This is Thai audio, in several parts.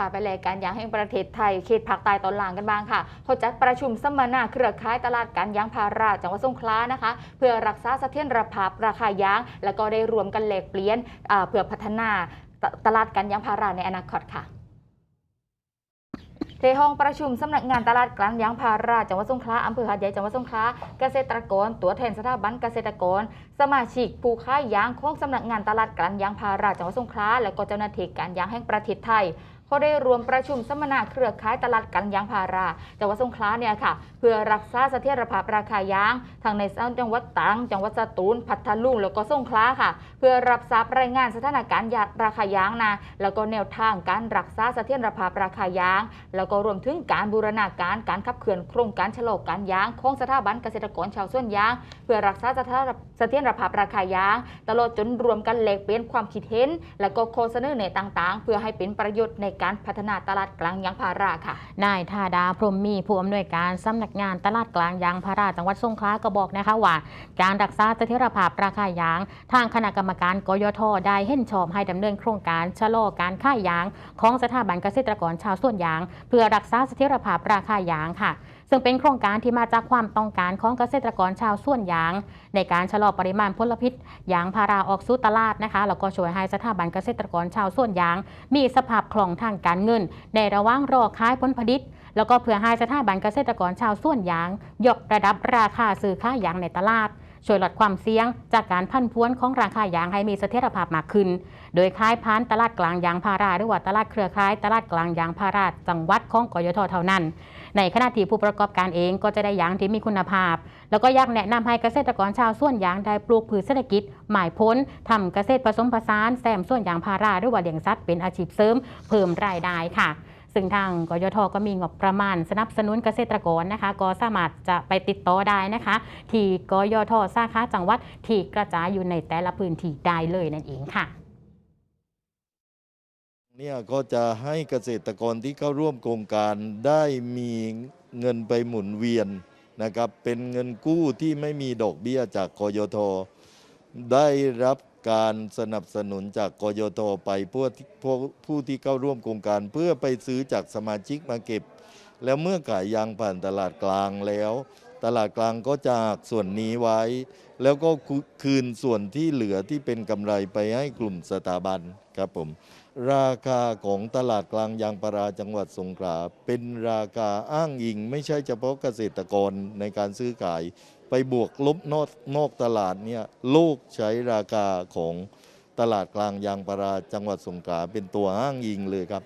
ค่ะไปรายการยางแห่งประเทศไทยเขตภาคใต้ตอนล่างกันบ้างค่ะเขาจัดประชุมสัมมนาเครือข่ายตลาดการยางพาราจังหวัดสงขลานะคะ เพื่อรักษาเสถียรภาพราคายาง แล้วก็ได้รวมกันแลกเปลี่ยนเพื่อพัฒนาตตลาดการยางพาราในอนาคตค่ะที่ห้องประชุมสำนักงานตลาดกลางยางพาราจังหวัดสงขลาอำเภอหาดใหญ่จังหวัดสงขลาเกษตรกร ตัวแทนสถาบันเกษตรกร สมาชิกผู้ค้ายางของสำนักงานตลาดกลางยางพาราจังหวัดสงขลาและก็เจ้าหน้าที่การยางแห่งประเทศไทย เขาได้รวมประชุมสัมมนาเครือข่ายตลาดกลางยางพาราจังหวัดสงขลาเนี่ยค่ะ เพื่อรักษาเสถียรภาพราคายางทางในจังหวัดตรังจังหวัดสตูลพัทลุงแล้วก็สงขลาค่ะ เพื่อรับทราบรายงานสถานการณ์ยาราคายางนะแล้วก็แนวทางการรักษาเสถียรภาพราคายาง แล้วก็รวมถึงการบูรณาการการขับเคลื่อนโครงการชะลอการยางของสถาบันเกษตรกรชาวสวนยาง เพื่อรักษาสถานเสถียรภาพราคายาง ตลอดจนรวมกันแลกเปลี่ยนความคิดเห็น และก็โฆษณาในต่างๆ เพื่อให้เป็นประโยชน์ในการพัฒนาตลาดกลางยางพาราค่ะ นายธาดาพรหมมีผู้อำนวยการสำนักงานตลาดกลางยางพาราจังหวัดสงขลาก็บอกนะคะว่า การรักษาเสถียรภาพราคายาง ทางคณะกรรมการกยทได้เห็นชอบให้ดำเนินโครงการชะลอการค่ายยาง ของสถาบันเกษตรกรชาวสวนยาง เพื่อรักษาเสถียรภาพราคายางค่ะ ซึ่งเป็นโครงการที่มาจากความต้องการของเกษตรกรชาวส่วนยาง ในการชะลอปริมาณพลพิษยางพาราออกสู่ตลาดนะคะแล้วก็ช่วยให้สถาบันเกษตรกรชาวส่วนยาง มีสภาพคล่องทางการเงิน ในระหว่างรอขายผลผลิตแล้วก็เพื่อให้สถาบันเกษตรกรชาวส่วนยาง ยกระดับราคาซื้อขายยางในตลาด ช่วยลดความเสี่ยง จากการพันพวนของราคายางให้มีเสถียรภาพมากขึ้น โดยค่ายพานตลาดกลางยางพาราหรือว่าตลาดเครือข่าย ตลาดกลางยางพาราจังหวัดของกยทเท่านั้น ในขณะที่ผู้ประกอบการเองก็จะได้ยางที่มีคุณภาพ แล้วก็อยากแนะนำให้เกษตรกรชาวส่วนยางได้ปลูกพืชเศรษฐกิจ หมายพ้นทำเกษตรผสมผสานแซมส่วนยางพาราหรือว่าเลี้ยงสัตว์เป็นอาชีพเสริม เพิ่มรายได้ค่ะ ซึ่งทางกยทก็มีงบประมาณสนับสนุนเกษตรกรนะคะ ก็สามารถจะไปติดต่อได้นะคะ ที่กยทสาขาจังหวัดที่กระจายอยู่ในแต่ละพื้นที่ได้เลยนั่นเองค่ะเนี่ยก็จะให้เกษตรกรที่เข้าร่วมโครงการได้มีเงินไปหมุนเวียนนะครับเป็นเงินกู้ที่ไม่มีดอกเบี้ยจากกยทได้รับ การสนับสนุนจากกยทไปเพื่อที่พวกผู้ที่เข้าร่วมโครงการ เพื่อไปซื้อจากสมาชิกมาเก็บ แล้วเมื่อขายยางผ่านตลาดกลางแล้ว ตลาดกลางก็จะหักส่วนนี้ไว้ แล้วก็คืนส่วนที่เหลือที่เป็นกำไรไปให้กลุ่มสถาบันครับผมราคาของตลาดกลางยางพาราจังหวัดสงขลาเป็นราคาอ้างอิง ไม่ใช่เฉพาะเกษตรกรในการซื้อขาย ไปบวกลบนอกนอกตลาดเนี่ยโลกใช้ราคาของตลาดกลางยางพาราจังหวัดสงขลาเป็นตัวอ้างอิงเลยครับ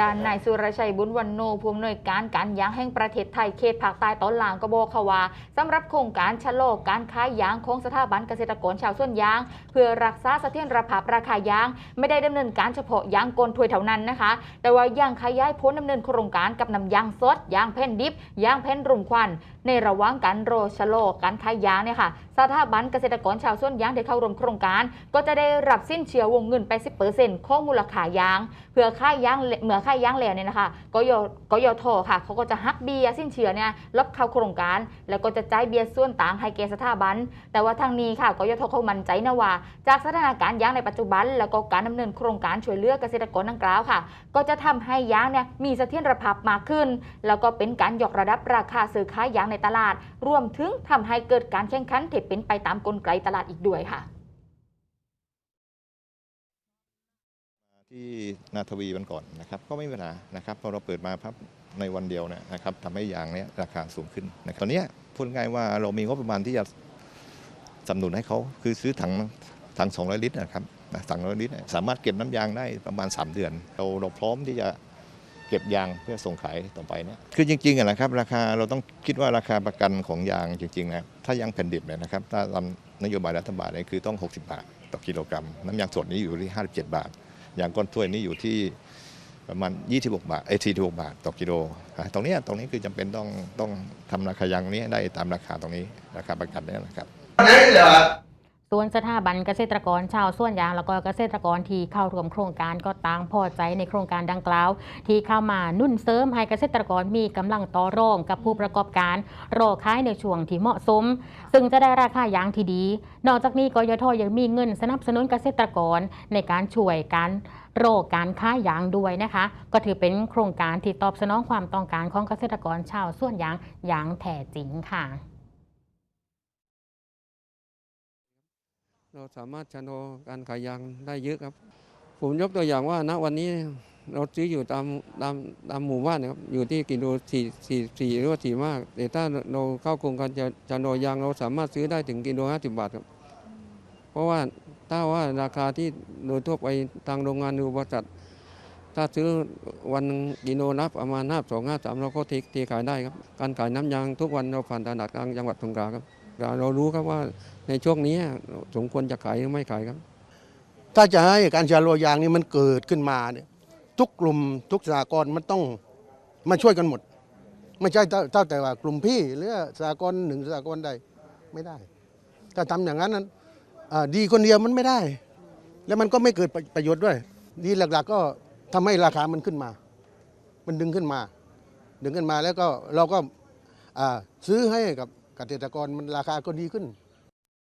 ด้านนายสุรชัยบุญวันโนผู้อำนวยการการยางแห่งประเทศไทยเขตภาคใต้ตอนล่างก็บอกค่ะว่าสำหรับโครงการชะลอการค้ายยางของสถาบันเกษตรกรชาวสวนยาง เพื่อรักษาเสถียรภาพราคายาง ไม่ได้ดำเนินการเฉพาะยางกลถวยเท่านั้นนะคะ แต่ว่ายังขยายพ้นดำเนินโครงการกับนำยางสดยางแผ่นดิบยางแผ่นรุมควัน ในระหว่างการโรชะลการค้ายยางเนี่ยค่ะสถาบันเกษตรกรชาวสวนยางที่เข้าร่วมโครงการ ก็จะได้รับสิ้นเชื่อวงเงินไป10%ของมูลค่ายาง เพื่อค่ายยางเหมือค่ายยางแล้วเนี่ยนะคะกยกยทค่ะ เขาก็จะหักเบียสิ้นเชื่อเนี่ยลบเข้าโครงการ แล้วก็จะจ่ายเบียส่วนต่างให้แก่สถาบัน แต่ว่าทางนี้ค่ะกยทเขามั่นใจนะว่า จากสถานการณ์ยางในปัจจุบัน แล้วก็การดำเนินโครงการช่วยเหลือเกษตรกรดังกล่าวค่ะ ก็จะทำให้ยางเนี่ยมีเสถียรภาพมากขึ้น แล้วก็เป็นการยกระดับราคาซื้อขายยางในตลาด รวมถึงทำให้เกิดการแข่งขันที่เป็นไปตามกลไกตลาดอีกด้วยค่ะ ที่นาทวีวันก่อนนะครับก็ไม่มีปัญหานะครับพอเราเปิดมาพับในวันเดียวเนยนะครับทำให้ยางเนี้ยราคาสูงขึ้นนะครับตอนนี้พูดง่ายว่าเรามีงบประมาณที่จะสนับสนุนให้เขาคือซื้อถังถัง 200 ลิตรนะครับถัง 200 ลิตร สามารถเก็บน้ำยางได้ประมาณ 3 เดือน เราเราพร้อมที่จะ เก็บยางเพื่อส่งขายต่อไปเนี่ยคือจริงๆอะนะครับ ราคาเราต้องคิดว่าราคาประกันของยางจริงๆนะถ้ายางแผ่นดิบเนี่ยนะครับถ้าตามนโยบายรัฐบาลเนี่ยคือต้อง 60 บาทต่อกิโลกรัม น้ำยางสดนี้อยู่ที่ 57 บาทอย่างก้อนถ้วยนี่อยู่ที่ประมาณ 26 บาทเอ้46บาทต่อกิโลอะตรงเนี้ยตรงนี้คือจำเป็นต้องต้องทำราคายางนี้ให้ได้ตามราคาตรงนี้ราคาประกันเนี่ยนะครับ ส่วนสถาบันเกษตรกรชาวส่วนยาง แล้วก็เกษตรกรที่เข้าร่วมโครงการก็ต่างพอใจในโครงการดังกล่าว ที่เข้ามานุ่นเสริมให้เกษตรกรมีกำลังต่อรองกับผู้ประกอบการรอขายในช่วงที่เหมาะสม ซึ่งจะได้ราคายางที่ดี นอกจากนี้กยทยังมีเงินสนับสนุนเกษตรกรในการช่วยการโรคการค้ายางด้วยนะคะ ก็ถือเป็นโครงการที่ตอบสนองความต้องการของเกษตรกรชาวส่วนยางอย่างแท้จริงค่ะ เราสามารถชะลอการขายยางได้เยอะครับ ผมยกตัวอย่างว่าณวันนี้เราซื้ออยู่ตามตามตามหมู่บ้านนะครับอยู่ที่กิโลสี่สี่สี่หรือว่าสี่มาก แต่ถ้าเราเข้าโครงการจะชะลอยางเราสามารถซื้อได้ถึงกิโลห้าสิบบาทครับ เพราะว่าถ้าว่าราคาที่โดยทั่วไปทางโรงงานหรือบริษัทถ้าซื้อวันกิโลนับประมาณห้าสองห้าสามเราก็เทเทขายได้ครับ การขายน้ำยางทุกวันเราผ่านตลาดกลางจังหวัดสงขลาครับ เรารู้ครับว่าในช่วงนี้สมควรจะขายหรือไม่ขายครับ ถ้าจะให้การชะลอยางนี่มันเกิดขึ้นมาเนี่ยทุกกลุ่มทุกสากลมันต้องมาช่วยกันหมด ไม่ใช่เท่าแต่ว่ากลุ่มพี่หรือสากลหนึ่งสากลใดไม่ได้ ถ้าทำอย่างนั้นนั้นดีคนเดียวมันไม่ได้ แล้วมันก็ไม่เกิดประโยชน์ด้วย ดีหลักๆก็ทำให้ราคามันขึ้นมา มันดึงขึ้นมา ดึงขึ้นมาแล้วก็เราก็ซื้อให้กับ เกษตรกรมันราคาก็ดีขึ้น